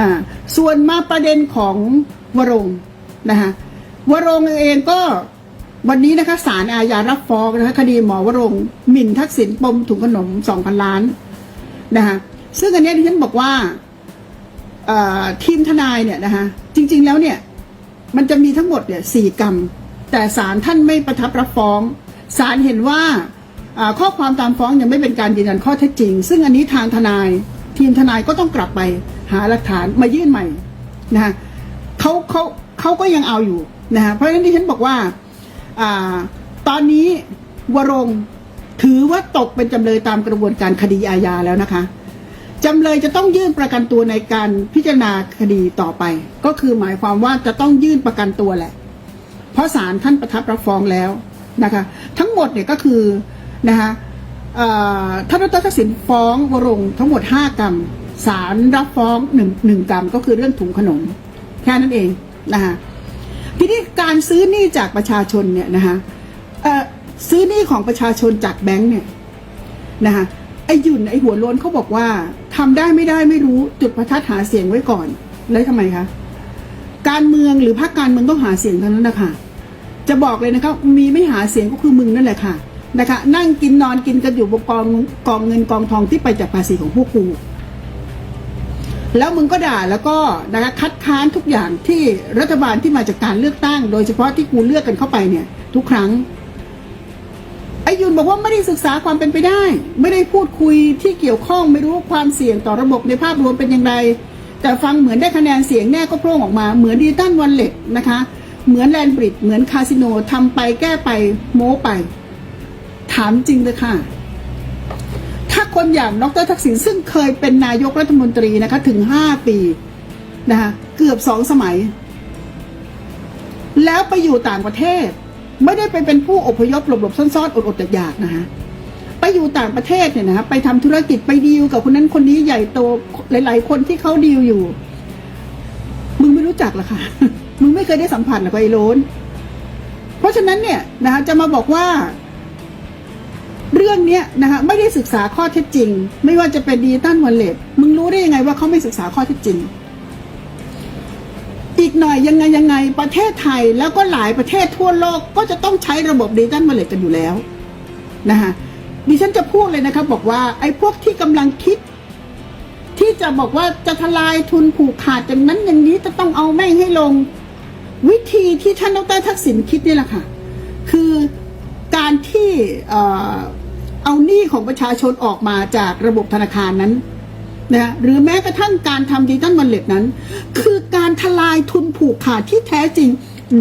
อ่าส่วนมาประเด็นของวรงนะคะวรงเองก็วันนี้นะคะศาลอาญารับฟ้องนะคะคดีหมอวรงหมิ่นทักษิณปมถุงขนมสองพันล้านนะคะซึ่งอันนี้ที่ฉันบอกว่าทีมทนายเนี่ยนะคะจริง ๆแล้วเนี่ยมันจะมีทั้งหมดเนี่ยสี่กรรม แต่ศาลท่านไม่ประทับรับฟ้องศาลเห็นว่าข้อความตามฟ้องยังไม่เป็นการยืนยันข้อเท็จจริง ซึ่งอันนี้ทางทนาย ทีมทนายก็ต้องกลับไป หาหลักฐานมายื่นใหม่นะฮะเขาเขาเขาก็ยังเอาอยู่นะฮะเพราะฉะนั้นที่ฉันบอกว่าอาตอนนี้วรงถือว่าตกเป็นจำเลยตามกระบวนการคดีอาญาแล้วนะคะจำเลยจะต้องยื่นประกันตัวในการพิจารณาคดีต่อไป ก็คือหมายความว่าจะต้องยื่นประกันตัวแหละ เพราะศาลท่านประทับรับฟ้องแล้วนะคะ ทั้งหมดเนี่ยก็คือนะคะท่านรัตนทักษิณฟ้องวรงทั้งหมด 5 กรรม ศาลรับฟ้องหนึ่งหนึ่งกรรมก็คือเรื่องถุงขนม แค่นั้นเองนะคะทีนี้การซื้อหนี้จากประชาชนเนี่ยนะคะเออซื้อหนี้ของประชาชนจากแบงก์เนี่ยนะคะไอ้หยุ่นไอ้หัวโล้นเขาบอกว่าทำได้ไม่ได้ไม่รู้จุดประทัดหาเสียงไว้ก่อนแล้วทำไมคะการเมืองหรือพรรคการเมืองต้องหาเสียงเท่านั้นนะคะจะบอกเลยนะคะมีไม่หาเสียงก็คือมึงนั่นแหละค่ะนะคะ นั่งกินนอนกินกันอยู่บนกองกองเงินกองทองที่ไปจากภาษีของพวกกู แล้วมึงก็ด่าแล้วก็นะคะคัดค้านทุกอย่างที่รัฐบาลที่มาจากการเลือกตั้ง โดยเฉพาะที่กูเลือกกันเข้าไปเนี่ย ทุกครั้งไอยุนบอกว่าไม่ได้ศึกษาความเป็นไปได้ ไม่ได้พูดคุยที่เกี่ยวข้องไม่รู้ความเสี่ยงต่อระบบในภาพรวมเป็นอย่างไร แต่ฟังเหมือนได้คะแนนเสียงแน่ก็โพร่งออกมาเหมือนดิจิตันวันเล็กนะคะ เหมือนแลนบริดเหมือนคาสิโนทำไปแก้ไปโม้ไป ถามจริงเลยค่ะ คนอย่างดรทักษิณซึ่งเคยเป็นนายกรัฐมนตรีนะคะ ถึงห้าปีนะคะเกือบสองสมัย แล้วไปอยู่ต่างประเทศ ไม่ได้ไปเป็นผู้อพยพหลบๆซ่อนๆอดๆอยากๆนะคะไปอยู่ต่างประเทศเนี่ยนะคะไปทำธุรกิจไปดีลกับคนนั้นคนนี้ใหญ่โตหลาย ๆ คนที่เขาดีลอยู่ มึงไม่รู้จักหรอคะมึงไม่เคยได้สัมผัสหรอกไอ้โลนเพราะฉะนั้นเนี่ยนะคะจะมาบอกว่า เรื่องเนี้ยนะคะไม่ได้ศึกษาข้อเท็จจริง ไม่ว่าจะเป็นดิจิตัลวอลเล็ตมึงรู้ได้ยังไงว่าเขาไม่ศึกษาข้อเท็จจริง อีกหน่อยยังไงยังไงประเทศไทยแล้วก็หลายประเทศทั่วโลกก็จะต้องใช้ระบบดิจิตัลวอลเล็ตกันอยู่แล้วนะคะดิฉันจะพูดเลยนะคะบอกว่าไอ้พวกที่กำลังคิด ที่จะบอกว่าจะทลายทุนผูกขาดอย่างนั้นอย่างนี้จะต้องเอาแม่งให้ลง วิธีที่ท่านดรทักษิณคิดนี่แหละค่ะ การที่เอาหนี้ของประชาชนออกมาจากระบบธนาคารนั้นนะหรือแม้กระทั่งการทำดิจิตอลวอลเล็ตนั้น คือการทลายทุนผูกขาดที่แท้จริง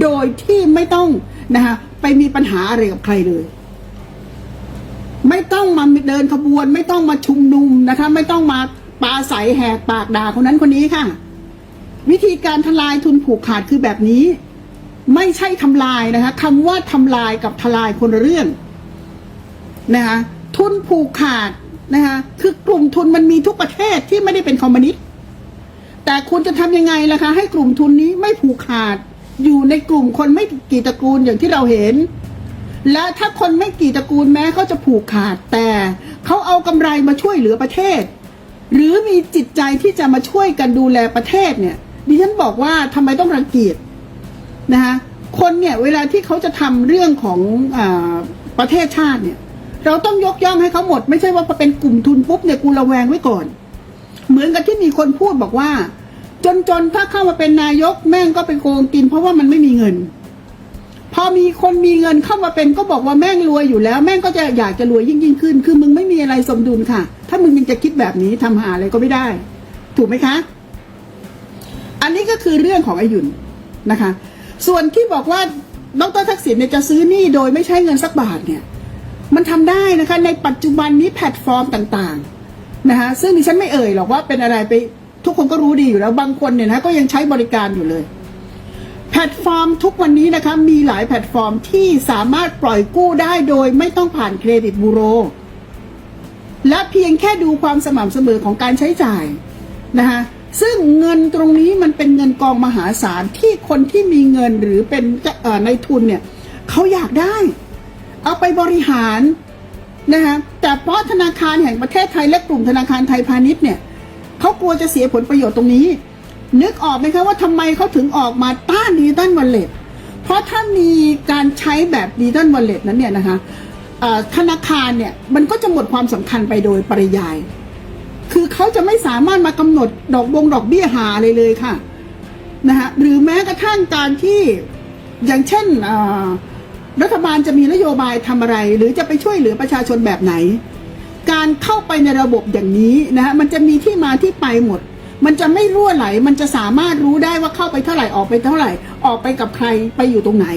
โดยที่ไม่ต้องนะคะไปมีปัญหาอะไรกับใครเลย ไม่ต้องมาเดินขบวน ไม่ต้องมาชุมนุมนะคะ ไม่ต้องมาปาใสแหกปากด่าคนนั้นคนนี้ค่ะ วิธีการทลายทุนผูกขาดคือแบบนี้ ไม่ใช่ทำลายนะคะคำว่าทำลายกับทลายคนละเรื่องนะคะทุนผูกขาดนะคะคือกลุ่มทุนมันมีทุกประเทศที่ไม่ได้เป็นคอมมิวนิสต์แต่คุณจะทำยังไงล่ะคะให้กลุ่มทุนนี้ไม่ผูกขาด อยู่ในกลุ่มคนไม่กี่ตระกูลอย่างที่เราเห็น และถ้าคนไม่กี่ตระกูลแม้เขาจะผูกขาด แต่เขาเอากำไรมาช่วยเหลือประเทศ หรือมีจิตใจที่จะมาช่วยกันดูแลประเทศเนี่ยดิฉันบอกว่าทำไมต้องรังเกียจ นะคะคนเนี่ยเวลาที่เขาจะทำเรื่องของอประเทศชาติเนี่ย เราต้องยกย่องให้เขาหมด ไม่ใช่ว่าพอเป็นกลุ่มทุนปุ๊บเนี่ยกูระแวงไว้ก่อน เหมือนกับที่มีคนพูดบอกว่า จนๆถ้าเข้ามาเป็นนายกแม่งก็ไปโกงกิน เพราะว่ามันไม่มีเงิน พอมีคนมีเงินเข้ามาเป็นก็บอกว่าแม่งรวยอยู่แล้ว แม่งก็จะอยากจะรวยยิ่งยิ่งขึ้น คือมึงไม่มีอะไรสมดุลค่ะ ถ้ามึงยังจะคิดแบบนี้ทำหาอะไรก็ไม่ได้ ถูกไหมคะ อันนี้ก็คือเรื่องของอายุนนะคะ ส่วนที่บอกว่าดรทักษิณเนี่ยจะซื้อหนี้โดยไม่ใช้เงินสักบาทเนี่ย มันทำได้นะคะ ในปัจจุบันนี้แพลตฟอร์มต่างๆนะคะซึ่งดิฉันไม่เอ่ยหรอกว่าเป็นอะไรไปทุกคนก็รู้ดีอยู่แล้วบางคนเนี่ยนะก็ยังใช้บริการอยู่เลย แพลตฟอร์มทุกวันนี้นะคะมีหลายแพลตฟอร์มที่สามารถปล่อยกู้ได้โดยไม่ต้องผ่านเครดิตบูโร และเพียงแค่ดูความสม่ำเสมอของการใช้จ่ายนะคะ ซึ่งเงินตรงนี้มันเป็นเงินกองมหาศาลที่คนที่มีเงินหรือเป็นในทุนเนี่ยเขาอยากได้ เอาไปบริหารนะคะแต่เพราะธนาคารแห่งประเทศไทยและกลุ่มธนาคารไทยพาณิชย์เนี่ยเขากลัวจะเสียผลประโยชน์ตรงนี้ นึกออกไหมคะว่าทำไมเขาถึงออกมาต้านดิจิตอลวอลเล็ตเพราะถ้ามีการใช้แบบดิจิตอลวอลเล็ตนั้นเนี่ยนะคะธนาคารเนี่ยมันก็จะหมดความสำคัญไปโดยปริยาย คือเขาจะไม่สามารถมากำหนดดอกบงดอกเบี้ยหาอะไรเลยค่ะนะคะหรือแม้กระทั่งการที่อย่างเช่นรัฐบาลจะมีนโยบายทำอะไร หรือจะไปช่วยเหลือประชาชนแบบไหน การเข้าไปในระบบอย่างนี้นะฮะมันจะมีที่มาที่ไปหมด มันจะไม่รั่วไหล มันจะสามารถรู้ได้ว่าเข้าไปเท่าไหร่ออกไปเท่าไหร่ ออกไปกับใครไปอยู่ตรงไหน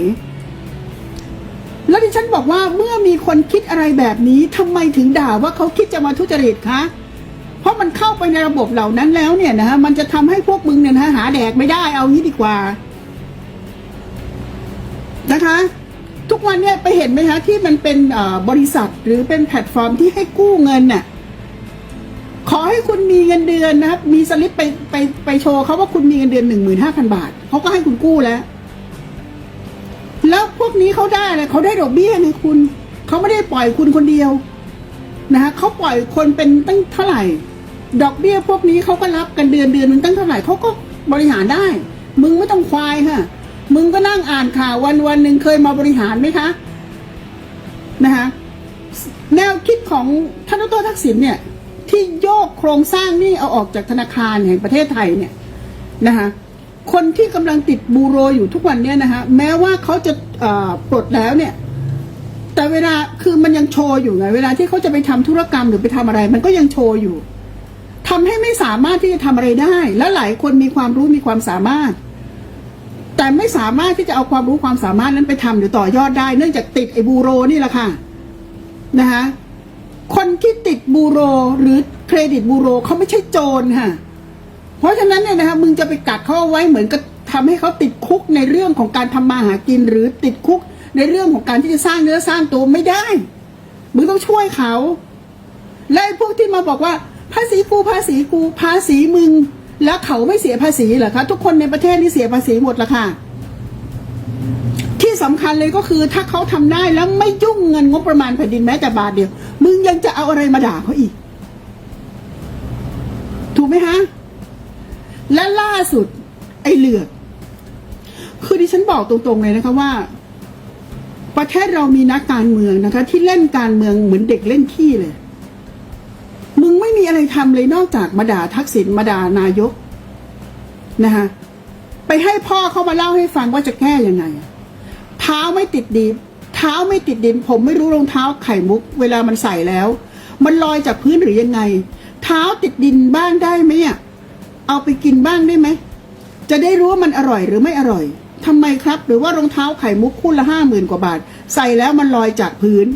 แล้วดิฉันบอกว่าเมื่อมีคนคิดอะไรแบบนี้ทำไมถึงด่าว่าเขาคิดจะมาทุจริตคะ เพราะมันเข้าไปในระบบเหล่านั้นแล้วเนี่ยนะฮะมันจะทำให้พวกมึงเนี่ยนะหาแดกไม่ได้เอางี้ดีกว่า นะคะ ทุกวันเนี่ยไปเห็นไหมคะที่มันเป็นบริษัทหรือเป็นแพลตฟอร์มที่ให้กู้เงินน่ะขอให้คุณมีเงินเดือนนะครับ มีสลิปไปไปไปโชว์เขาว่าคุณมีเงินเดือนหนึ่งหมื่นห้าพันบาทเขาก็ให้คุณกู้แล้ว แล้วพวกนี้เขาได้อะไรเขาได้ดอกเบี้ยไงคุณเขาไม่ได้ปล่อยคุณคนเดียวนะคะเขาปล่อยคนเป็นตั้งเท่าไหร่ ดอกเบี้ยพวกนี้เขาก็รับกันเดือนเดือนนึงตั้งเท่าไหร่เขาก็บริหารได้ มึงไม่ต้องควายค่ะ มึงก็นั่งอ่านข่าววันวันหนึ่งเคยมาบริหารไหมคะนะคะแนวคิดของท่านดรทักษิณเนี่ย ที่โยกโครงสร้างนี่เอาออกจากธนาคารแห่งประเทศไทยเนี่ยนะคะคนที่กำลังติดบูโรอยู่ทุกวันเนี่ยนะคะแม้ว่าเขาจะปลดแล้วเนี่ย แต่เวลาคือมันยังโชว์อยู่ไง เวลาที่เขาจะไปทำธุรกรรมหรือไปทำอะไร มันก็ยังโชว์อยู่ ทำให้ไม่สามารถที่จะทำอะไรได้ และหลายคนมีความรู้มีความสามารถ แต่ไม่สามารถที่จะเอาความรู้ความสามารถนั้นไปทำหรือต่อยอดได้ เนื่องจากติดไอ้บูโรนี่แหละค่ะนะคะคนที่ติดบูโรหรือเครดิตบูโรเขาไม่ใช่โจรค่ะ เพราะฉะนั้นเนี่ยนะคะมึงจะไปกัดเขาเอาไว้เหมือนกับทำให้เขาติดคุกในเรื่องของการทำมาหากิน หรือติดคุกในเรื่องของการที่จะสร้างเนื้อสร้างตัวไม่ได้ มึงต้องช่วยเขา และพวกที่มาบอกว่า ภาษีกูภาษีกูภาษีมึง แล้วเขาไม่เสียภาษีเหรอคะทุกคนในประเทศนี่เสียภาษีหมดละค่ะ ที่สำคัญเลยก็คือถ้าเขาทำได้แล้วไม่ยุ่งเงินงบประมาณแผ่นดินแม้แต่บาทเดียว มึงยังจะเอาอะไรมาด่าเขาอีก ถูกไหมฮะและล่าสุด ไอ้เหลือกคือดิฉันบอกตรงๆเลยนะคะว่า ประเทศเรามีนักการเมืองนะคะ ที่เล่นการเมืองเหมือนเด็กเล่นขี้เลย ไม่มีอะไรทำเลยนอกจากมาด่าทักษิณมาด่านายกนะคะไปให้พ่อเขามาเล่าให้ฟังว่าจะแก้ยังไง เท้าไม่ติดดินเท้าไม่ติดดิน ผมไม่รู้รองเท้าไข่มุก เวลามันใส่แล้ว มันลอยจากพื้นหรือยังไง เท้าติดดินบ้างได้ไหมอะเอาไปกินบ้างได้ไหมจะได้รู้ว่ามันอร่อยหรือไม่อร่อยทำไมครับ หรือว่ารองเท้าไข่มุกคู่ละห้าหมื่นกว่าบาท ใส่แล้วมันลอยจากพื้น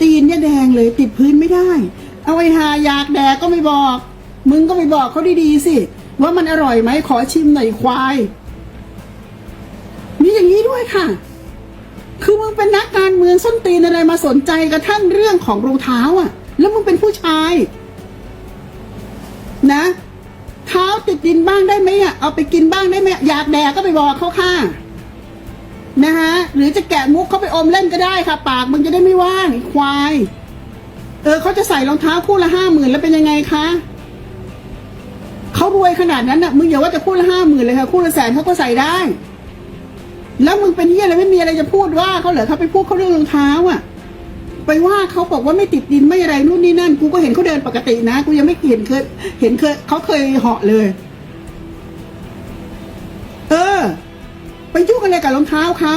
ตีนเนี่ยแดงเลยติดพื้นไม่ได้ เอาไว้หาอยากแดกก็ไม่บอก มึงก็ไปบอกเขาดีๆสิ ว่ามันอร่อยไหมขอชิมหน่อยควาย มีอย่างนี้ด้วยค่ะ คือมึงเป็นนักการเมืองส้นตีนอะไรมาสนใจกระทั่งเรื่องของรองเท้าอะ แล้วมึงเป็นผู้ชาย นะเท้าติดดินบ้างได้ไหมอะเอาไปกินบ้างได้ไหมอยากแดกก็ไปบอกเขาค่ะนะฮะหรือจะแกะมุกเข้าไปอมเล่นก็ได้ค่ะ ปากมึงจะได้ไม่ว่างควาย เออเขาจะใส่รองเท้าคู่ละห้าหมื่นแล้วเป็นยังไงคะเขารวยขนาดนั้นน่ะมึงอย่าว่าแต่คู่ละห้าหมื่นเลยค่ะคู่ละแสนเขาก็ใส่ได้ แล้วมึงเป็นเหี้ยอะไรไม่มีอะไรจะพูดว่าเขาเหรอเขาไปพูดเขาเรื่องรองเท้าอะ ไปว่าเขาบอกว่าไม่ติดดินไม่อะไรนู่นนี่นั่น กูก็เห็นเขาเดินปกตินะ กูยังไม่เห็นเคยเห็นเคยเขาเคยเหาะเลย เออ ไปยุ่งอะไรกับรองเท้าเขา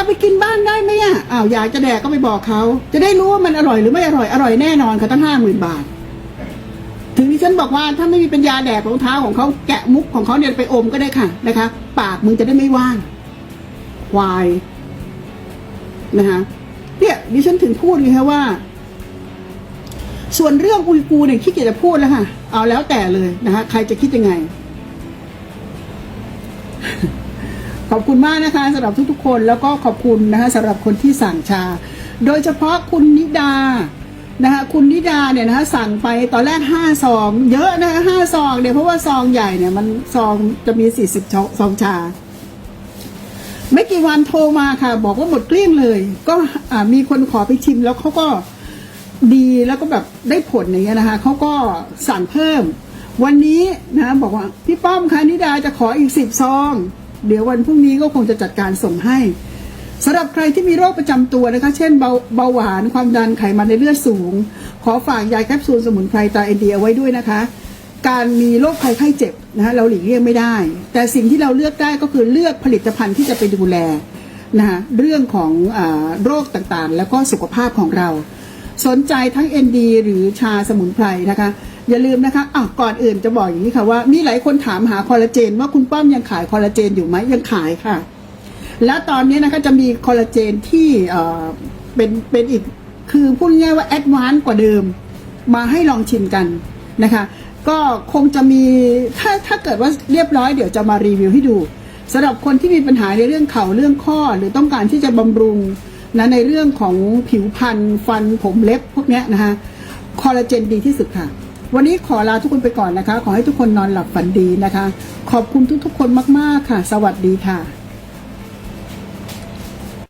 เอาไปกินบ้านได้ไหมอะอ้าวอยากจะแดกก็ไปบอกเขา จะได้รู้ว่ามันอร่อยหรือไม่อร่อย อร่อยแน่นอนค่ะตั้งห้าหมื่นบาท ถึงที่ฉันบอกว่าถ้าไม่มีปัญญาแดกรองเท้าของเขาแกะมุกของเขาเนี่ยไปอมก็ได้ค่ะนะคะ ปากมึงจะได้ไม่ว่างควายนะคะเนี่ยดิฉันถึงพูดไงคะว่า ส่วนเรื่องอุยกูเนี่ยขี้เกียจจะพูดแล้วค่ะ เอาแล้วแต่เลยนะคะใครจะคิดยังไง ขอบคุณมากนะคะสำหรับทุกๆคนแล้วก็ขอบคุณนะคะสำหรับคนที่สั่งชา โดยเฉพาะคุณนิดานะคะคุณนิดาเนี่ยนะคะสั่งไปตอนแรกห้าซองเยอะนะคะห้าซองเนี่ยเพราะว่าซองใหญ่เนี่ยมันซองจะมีสี่สิบซองชา ไม่กี่วันโทรมาค่ะ บอกว่าหมดเกลี้ยงเลย ก็มีคนขอไปชิมแล้วเขาก็ดีแล้วก็แบบได้ผลอย่างเงี้ยนะคะเขาก็สั่งเพิ่ม วันนี้นะบอกว่าพี่ป้อมคะนิดาจะขออีกสิบซอง เดี๋ยววันพรุ่งนี้ก็คงจะจัดการส่งให้สำหรับใครที่มีโรคประจำตัวนะคะ เช่นเบาเบาหวานความดันไขมันในเลือดสูง ขอฝากยาแคปซูลสมุนไพรตราเอ็นดีเอาไว้ด้วยนะคะ การมีโรคภัยไข้เจ็บนะคะเราหลีกเลี่ยงไม่ได้ แต่สิ่งที่เราเลือกได้ก็คือเลือกผลิตภัณฑ์ที่จะไปดูแลนะคะเรื่องของอโรคต่างๆ แล้วก็สุขภาพของเรา สนใจทั้ง ND หรือชาสมุนไพรนะคะ อย่าลืมนะคะอะก่อนอื่นจะบอกอย่างนี้ค่ะว่ามีหลายคนถามหาคอลลาเจนว่าคุณป้อมยังขายคอลลาเจนอยู่ไหมยังขายค่ะ แล้วตอนนี้นะคะจะมีคอลลาเจนที่เอ่อเป็นเป็นอีกคือพูดง่ายๆว่าแอดวานซ์กว่าเดิม มาให้ลองชิมกันนะคะ ก็คงจะมีถ้าถ้าเกิดว่าเรียบร้อยเดี๋ยวจะมารีวิวให้ดูสำหรับคนที่มีปัญหาในเรื่องเข่าเรื่องข้อ หรือต้องการที่จะบำรุงนะในเรื่องของผิวพรรณฟันผมเล็บพวกนี้นะคะคอลลาเจนดีที่สุดค่ะ วันนี้ขอลาทุกคนไปก่อนนะคะ ขอให้ทุกคนนอนหลับฝันดีนะคะ ขอบคุณทุกๆคนมากๆค่ะ สวัสดีค่ะ